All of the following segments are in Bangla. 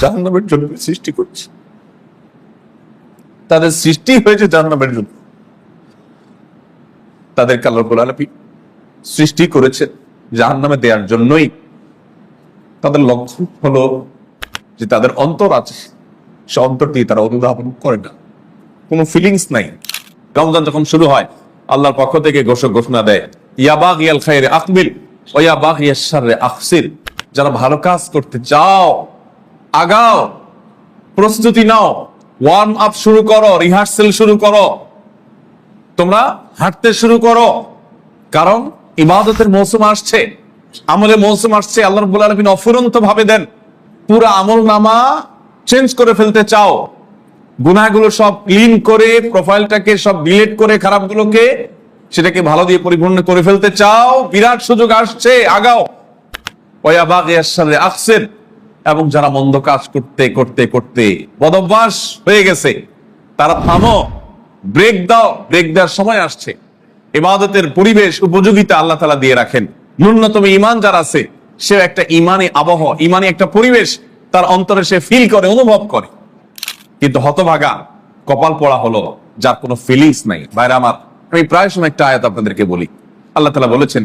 জাহান্নামের জন্য সৃষ্টি করছে। তাদের সৃষ্টি হয়েছে জাহান্নামের জন্য। আলামিন সৃষ্টি জাহান্নামে দেওয়ার জন্যই। তাদের লক্ষ্য হলো যে তাদের অন্তর আছে, সে অন্তর দিয়ে তারা অনুধাবন করে না। কোনো ফিলিংস নাই। রমজান যখন শুরু হয়, আল্লাহর পক্ষ থেকে ঘোষক ঘোষণা দেয় ইয়াবাগ ইয়াল খাইরে আকবিল ও ইয়াবাগ ইয়াসারে আকসির যারা ভালো কাজ করতে চাও আগাও, প্রস্তুতি নাও ওয়ার্ম আপ শুরু করো রিহার্সেল শুরু করো, তোমরা হাঁটতে শুরু করো। কারণ ইবাদতের মৌসুম আসছে আমলের মৌসুম আসছে, আল্লাহ রাব্বুল আলামিন অফুরন্ত ভাবে দেন, পুরো আমল নামা চেঞ্জ করে ফেলতে চাও। গুনাহগুলো সব ক্লিন করে প্রোফাইলটাকে সব ডিলিট করে, খারাপগুলোকে সেটাকে ভালো দিয়ে পরিপূর্ণ করে ফেলতে চাও। বিরাট সুযোগ আসছে, আগাও। ওয়া বাগিয়াস শাররি আকসির এবং যারা মন্দ কাজ করতে করতে করতে বদভ্যাস হয়ে গেছে, তারা থামো ব্রেক দাও ব্রেক দেওয়ার সময় আসছে। ইবাদতের পরিবেশ উপযোগিতা আল্লাহ তালা দিয়ে রাখেন। ন্যূনতম ইমান যার আছে, সে একটা ইমানি আবহ ইমানি একটা পরিবেশ তার অন্তরে সে ফিল করে, অনুভব করে। কিন্তু হতভাগা কপাল পড়া হলো, যার কোনো ফিলিংস নাই। বাইরে আমার, আমি প্রায় সময় একটা আয়াত আপনাদেরকে বলি। আল্লাহ তালা বলেছেন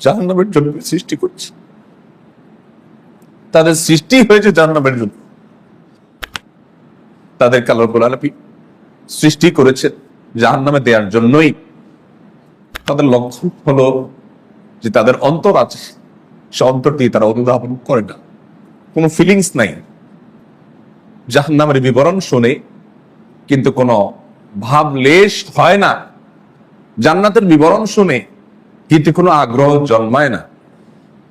জাহান্নামের জন্য সৃষ্টি করছে। তাদের সৃষ্টি হয়েছে জাহান্নামের জন্য। তাদের আল্লাহ রাব্বুল সৃষ্টি করেছে জাহান্নামে দেওয়ার জন্যই। তাদের লক্ষ্য হলো যে তাদের অন্তর আছে, সে অন্তর দিয়ে তারা অনুধাবন করে না। কোনো ফিলিংস নাই। জাহান্নামের বিবরণ শুনে, কিন্তু কোনো ভাব লেশ হয় না। জান্নাতের বিবরণ শুনে কিন্তু কোনো আগ্রহ জন্মায় না।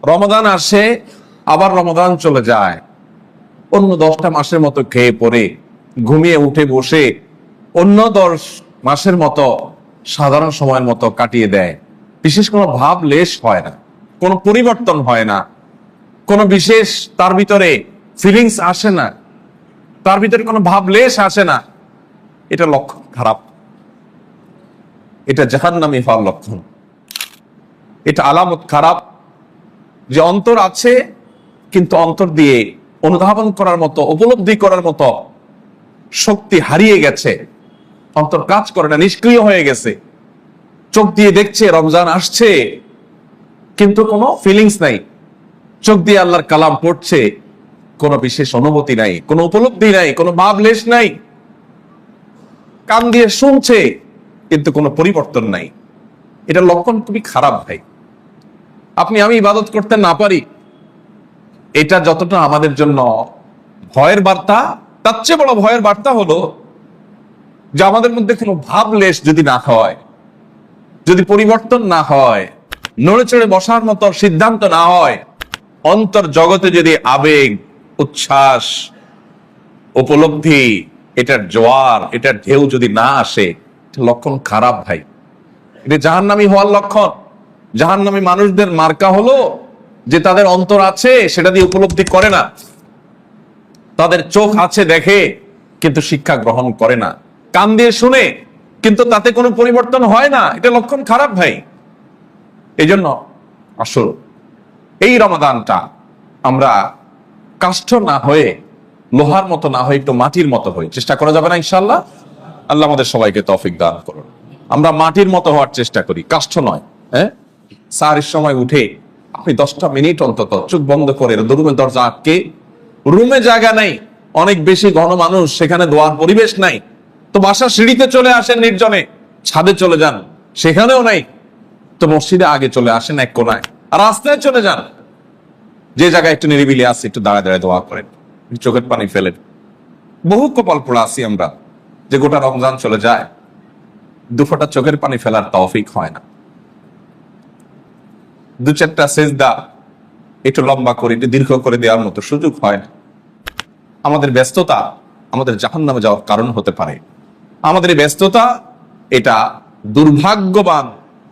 রমাদান আসে, আবার রমাদান চলে যায়। অন্য দশটা মাসের মতো খেয়ে পড়ে, ঘুমিয়ে উঠে বসে, অন্য দশ মাসের মতো সাধারণ সময়ের মতো কাটিয়ে দেয়। বিশেষ কোনো ভাব লেশ হয় না, কোনো পরিবর্তন হয় না। কোনো বিশেষ তার ভিতরে ফিলিংস আসে না, তার ভিতরে কোনো ভাব লেশ আসে না। এটা লক্ষণ খারাপ। এটা জাহান্নামী হওয়ার লক্ষণ। এটা আলামত খারাপ যে অন্তর আছে, কিন্তু অন্তর দিয়ে অনুধাবন করার মতো, উপলব্ধি করার মতো শক্তি হারিয়ে গেছে। অন্তর কাজ করে না, নিষ্ক্রিয় হয়ে গেছে। চোখ দিয়ে দেখছে, রমজান আসছে, কিন্তু কোনো ফিলিংস নাই। চোখ দিয়ে আল্লাহর কালাম পড়ছে, কোনো বিশেষ অনুভূতি নাই, কোনো উপলব্ধি নাই, কোনো ভাবলেশ নাই। কান দিয়ে শুনছে, কিন্তু কোনো পরিবর্তন নাই। এটা লক্ষণ খুবই খারাপ ভাই। আপনি, আমি ইবাদত করতে না পারি, এটা যতটা আমাদের জন্য ভয়ের বার্তা, তার চেয়ে বড় ভয়ের বার্তা হলো যে আমাদের মধ্যে কোনো ভাবলেশ যদি না হয়, যদি পরিবর্তন না হয়, নড়ে চড়ে বসার মতো সিদ্ধান্ত না হয়, অন্তর জগতে যদি আবেগ, উচ্ছ্বাস, উপলব্ধি, এটার জোয়ার, এটার ঢেউ যদি না আসে লক্ষণ খারাপ ভাই। এটা জাহান্নামি হওয়ার লক্ষণ। জাহান্নামি মানুষদের মার্কা হলো যে তাদের অন্তর আছে, সেটা দিয়ে উপলব্ধি করে না। তাদের চোখ আছে দেখে, কিন্তু শিক্ষা গ্রহণ করে না। কান দিয়ে শুনে, কিন্তু তাতে কোনো পরিবর্তন হয় না। এটা লক্ষণ খারাপ ভাই। এই জন্য আসল এই রমাদানটা আমরা কাষ্ঠ না হয়ে, লোহার মতো না হয়ে, একটু মাটির মতো হই। চেষ্টা করা যাবে না ইনশাল্লাহ আল্লাহ আমাদের সবাইকে তফিক দান করুন। আমরা মাটির মতো হওয়ার চেষ্টা করি, কাষ্ঠ নয় হ্যাঁ? সারের সময় উঠে আপনি দশটা মিনিট অন্তত চোখ বন্ধ করে রুমের দরজা আটকে, রুমে জায়গা নাই, অনেক বেশি ঘন মানুষ, সেখানে দোয়ার পরিবেশ নাই। তো বাসার সিঁড়িতে চলে আসেন নির্জনে, ছাদে চলে যান, সেখানেও নাই। তো মসজিদে আগে চলে আসেন এক কোনায়, রাস্তায় চলে যান। যে জায়গায় একটু নিরিবিলি আছে, একটু দাঁড়ায় দাঁড়ায় দোয়া করেন চোখের পানি ফেলেন। বহু কপাল পড়ে আসি আমরা, যে গোটা রমজান চলে যায়, দুফোটা চোখের পানি ফেলার তৌফিক হয় না। দু চারটা সেজদা একটু লম্বা করে, একটু দীর্ঘ করে দেওয়ার মতো সুযোগ হয় না। আমাদের ব্যস্ততা আমাদের জাহান নামে যাওয়ার কারণ হতে পারে। আমাদের এই ব্যস্ততা, এটা দুর্ভাগ্যবান,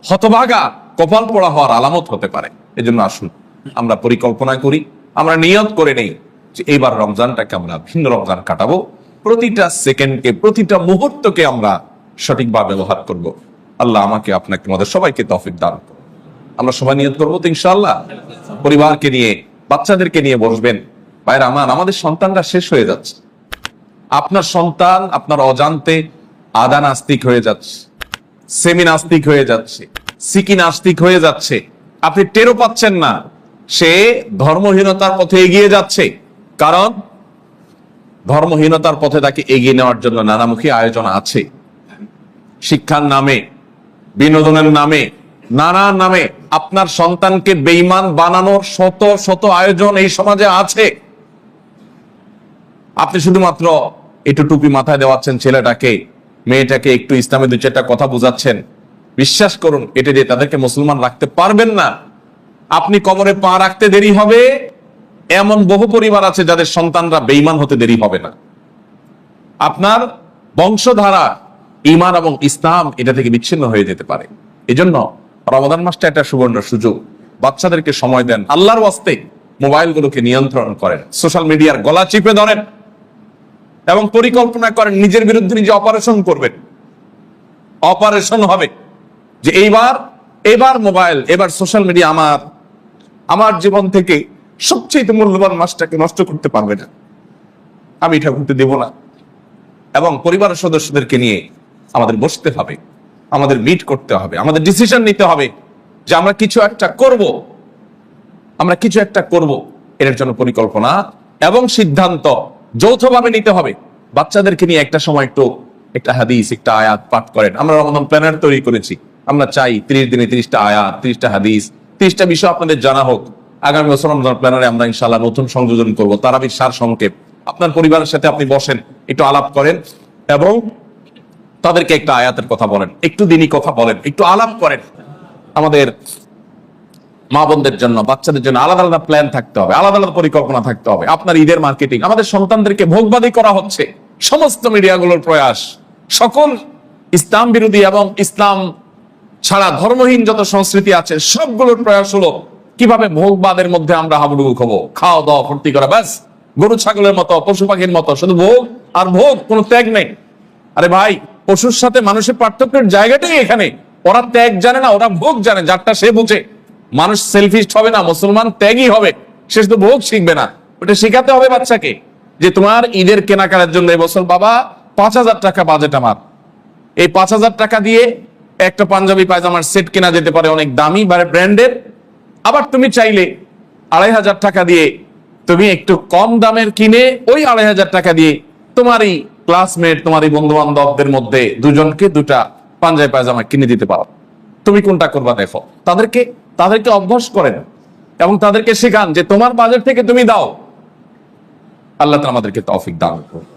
হতভাগা, কপাল পড়া হওয়ার আলামত হতে পারে। এজন্য আসুন, আমরা পরিকল্পনা করি, আমরা নিয়ত করে নেই যে এইবার রমজানটাকে আমরা ভিন্ন রমজান কাটাবো। প্রতিটা সেকেন্ডকে, প্রতিটা মুহূর্তকে আমরা সঠিকভাবে ব্যবহার করব। আল্লাহ আমাকে, আপনাকে, আমাদের সবাইকে তফিক দান করুন। আমরা সবাই নিয়ত করব তো ইনশাআল্লাহ। পরিবারকে নিয়ে, বাচ্চাদেরকে নিয়ে বসবেন। বাইরে আমার, আমাদের সন্তানরা শেষ হয়ে যাচ্ছে। আপনার সন্তান, আপনার অজান্তে আদা নাস্তিক হয়ে যাচ্ছে, সেমি নাস্তিক হয়ে যাচ্ছে, সিকি নাস্তিক হয়ে যাচ্ছে। আপনি টেরও পাচ্ছেন না, সে ধর্মহীনতার পথে এগিয়ে যাচ্ছে। কারণ ধর্মহীনতার পথে তাকে এগিয়ে নেওয়ার জন্য নানামুখী আয়োজন আছে। শিক্ষার নামে, বিনোদনের নামে নানা নামে আপনার সন্তানকে বেইমান বানানোর শত শত আয়োজন এই সমাজে আছে। আপনি শুধুমাত্র একটু টুপি মাথায় দেওয়াচ্ছেন ছেলেটাকে, মেয়েটাকে, একটু ইসলামে দু চারটা কথা বোঝাচ্ছেন। বিশ্বাস করুন, এটা দিয়ে তাদেরকে মুসলমান রাখতে পারবেন না। আপনি কবরে পা রাখতে দেরি হবে। এমন বহু পরিবার আছে যাদের সন্তানরা বেইমান হতে দেরি হবে না। আপনার বংশধারা ইমান এবং ইসলাম এটা থেকে বিচ্ছিন্ন হয়ে যেতে পারে। এজন্য রমাদান মাসটা একটা সুবর্ণ সুযোগ। বাচ্চাদেরকে সময় দেন। আল্লাহর ওয়াস্তে মোবাইলগুলোকে নিয়ন্ত্রণ করেন। সোশ্যাল মিডিয়ার গলা চিপে ধরেন এবং পরিকল্পনা করেন নিজের বিরুদ্ধে নিজে অপারেশন করবেন। অপারেশন হবে। যে এইবার, এবার মোবাইল, এবার সোশ্যাল মিডিয়া আমার আমার জীবন থেকে সবচেয়ে মূল্যবান মাসটাকে নষ্ট করতে পারবে না। আমি এটা করতে দেব না। এবং পরিবারের সদস্যদেরকে নিয়ে আমাদের বসতে হবে। আমাদের মিট করতে হবে, আমাদের ডিসিশন নিতে হবে যে আমরা কিছু একটা করব। আমরা কিছু একটা করব, এর জন্য পরিকল্পনা এবং সিদ্ধান্ত যৌথভাবে নিতে হবে। বাচ্চাদেরকে নিয়ে একটা সময় একটু, একটা হাদিস, একটা আয়াত পাঠ করেন। আমরা রমজান প্ল্যানার তৈরি করেছি। আমরা চাই ত্রিশ দিনে ত্রিশটা আয়াত, ত্রিশটা হাদিস, ত্রিশটা বিষয় আপনাদের জানা হোক। আগামী বছর রমজান প্ল্যানারে আমরা ইনশাল্লাহ নতুন সংযোজন করব। তারাবির সার সংক্ষেপ আপনার পরিবারের সাথে আপনি বসেন, একটু আলাপ করেন এবং তাদেরকে একটা আয়াতের কথা বলেন, একটু দিনই কথা বলেন, একটু আলাপ করেন। আমাদের মা বোনদের জন্য, বাচ্চাদের জন্য আলাদা আলাদা প্ল্যান থাকতে হবে, আলাদা আলাদা পরিকল্পনা থাকতে হবে। আপনার ঈদের মার্কেটিং আমাদের সন্তানদেরকে ভোগবাদী করা হচ্ছে। সমস্ত মিডিয়াগুলোর প্রয়াস। সকল ইসলাম বিরোধী এবং ইসলাম ছাড়া ধর্মহীন যত সংস্কৃতি আছে, সবগুলোর প্রয়াস হলো, কীভাবে ভোগবাদের মধ্যে আমরা হাবুডুবু খাব? খাওয়া দাওয়া, ফুর্তি করা, ব্যাস। গরু, ছাগলের মতো, পশু পাখির মতো, শুধু ভোগ আর ভোগ, কোনো ত্যাগ নেই। আরে ভাই পশুর সাথে মানুষের পার্থক্যের জায়গাটাই এখানে। ওরা ত্যাগ জানে না, ওরা ভোগ জানে, যারটা সে বুঝে। মানুষ সেলফিস্ট হবে না, মুসলমান ত্যাগই হবে। সে শুধু ভোগ শিখবে না। ওটা শেখাতে হবে বাচ্চাকে যে তোমার ঈদের কেনাকাটার জন্য এবছর বাবা, পাঁচ হাজার টাকা বাজেট আমার। এই পাঁচ হাজার টাকা দিয়ে একটা পাঞ্জাবি পায়জামার সেট কেনা যেতে পারে অনেক দামি বা ব্র্যান্ডের আবার তুমি চাইলে আড়াই হাজার টাকা দিয়ে তুমি একটু কম দামের কিনে ওই আড়াই হাজার টাকা দিয়ে তোমারই ক্লাসমেট তোমার এই বন্ধু বান্ধবদের মধ্যে দুজনকে দুটা পাঞ্জাবি পায়জামা কিনে দিতে পারো। তুমি কোনটা করবা দেখো। তাদেরকে তাদেরকে অভ্যাস করেন এবং তাদেরকে শেখান যে তোমার বাজার থেকে তুমি দাও। আল্লাহ আমাদেরকে তৌফিক দান করুন।